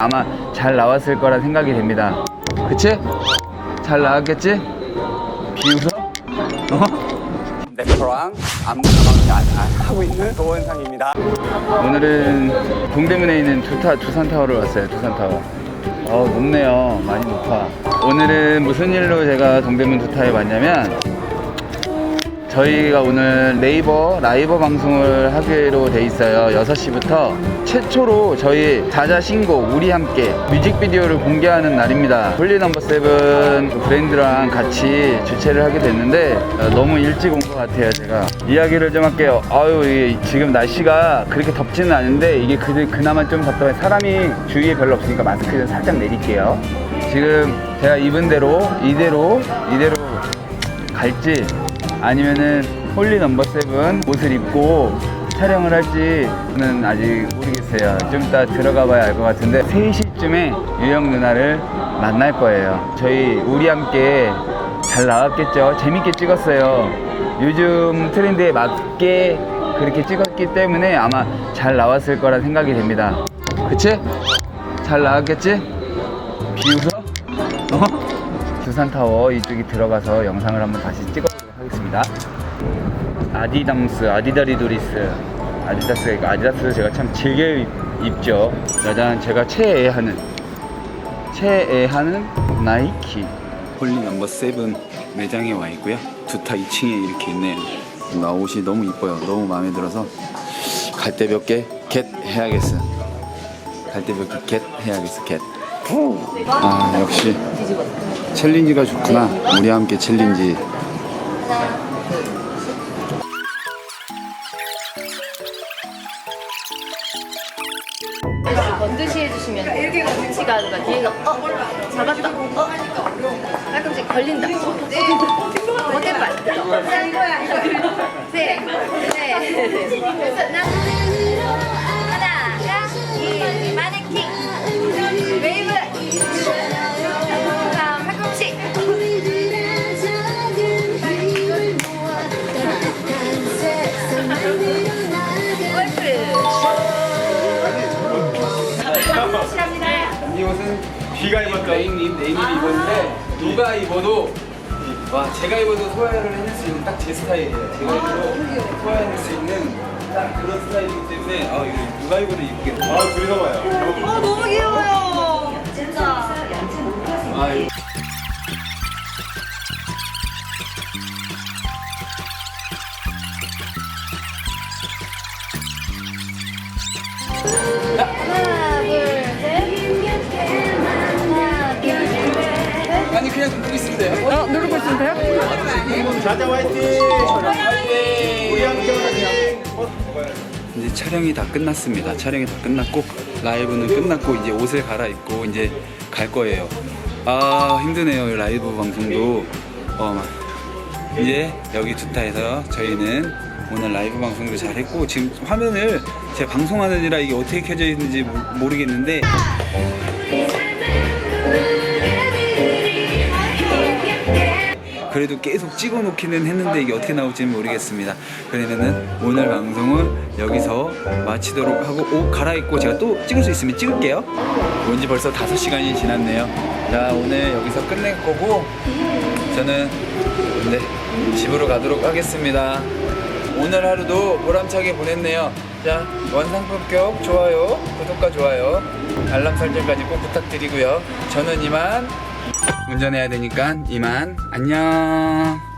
아마 잘 나왔을 거라 생각이 됩니다. 그치? 잘 나왔겠지? 비웃어? 어? 래퍼랑 안무 가방 하고 있는 도원상입니다. 오늘은 동대문에 있는 두타, 두산타워를 왔어요. 두산타워. 어, 높네요. 많이 높아. 오늘은 무슨 일로 제가 동대문 두타에 왔냐면 저희가 오늘 네이버 라이브 방송을 하기로 돼 있어요. 6시부터 최초로 저희 자자 신곡 우리 함께 뮤직비디오를 공개하는 날입니다. 홀리 넘버 세븐 브랜드랑 같이 주최를 하게 됐는데 어, 너무 일찍 온 것 같아요. 제가 이야기를 좀 할게요. 아유 지금 날씨가 그렇게 덥지는 않은데 이게 그, 그나마 좀 덥다. 사람이 주위에 별로 없으니까 마스크 좀 살짝 내릴게요. 지금 제가 입은 대로 이대로 이대로 갈지 아니면은 홀리 넘버 세븐 옷을 입고 촬영을 할지는 아직 모르겠어요. 좀 이따 들어가 봐야 알 것 같은데 3시쯤에 유영 누나를 만날 거예요. 저희 우리 함께 잘 나왔겠죠? 재밌게 찍었어요. 요즘 트렌드에 맞게 그렇게 찍었기 때문에 아마 잘 나왔을 거라 생각이 됩니다. 그치? 잘 나왔겠지? 비웃어? 어? 두산타워 이쪽에 들어가서 영상을 한번 다시 찍어보도록 하겠습니다. 아디담스, 아디다리도리스, 아디다스가 있고 아디다스 제가 참 즐겨 입- 입죠. 짜잔, 제가 최애하는 최애하는 나이키 홀리 넘버 세븐 매장에 와 있고요. 두타 2층에 이렇게 있네요. 나 옷이 너무 이뻐요. 너무 마음에 들어서 갈 때 몇 개 겟 해야겠어. 갈 때 몇 개 겟 해야겠어. 겟. 아 역시 챌린지가 좋구나. 우리 함께 챌린지. 번듯이 해주시면 같이가 누가 뒤에서 어 잡았다. 어. 팔꿈치 걸린다. 어깨발 셋넷 하나 비가 입었죠. 네임님, 네임이 입었는데 누가 입어도 와 제가 입어도 소화를 해낼 수 있는 딱 제 스타일이에요. 제가 입어도 소화해낼 수 있는 딱 그런 스타일이기 때문에 아 이거 누가 입어도 입겠다. 아 둘이서 봐요. 누르고 있으면 돼요. 어 누르고 있으면 돼요? 자자 화이팅! 우리 함께 화이팅! 이제 촬영이 다 끝났습니다. 촬영이 다 끝났고 라이브는 끝났고 이제 옷을 갈아입고 이제 갈 거예요. 아 힘드네요. 이 라이브 방송도 어, 이제 여기 두타에서 저희는 오늘 라이브 방송도 잘했고 지금 화면을 제가 방송하느라 이게 어떻게 켜져 있는지 모- 모르겠는데 그래도 계속 찍어 놓기는 했는데 이게 어떻게 나올지는 모르겠습니다. 그러면은 오늘 방송은 여기서 마치도록 하고 옷 갈아입고 제가 또 찍을 수 있으면 찍을게요. 뭔지 벌써 5시간이 지났네요. 자, 오늘 여기서 끝낼 거고 저는 네, 집으로 가도록 하겠습니다. 오늘 하루도 보람차게 보냈네요. 자, 원상품격 좋아요, 구독과 좋아요, 알람 설정까지 꼭 부탁드리고요. 저는 이만 운전해야 되니까 이만 안녕.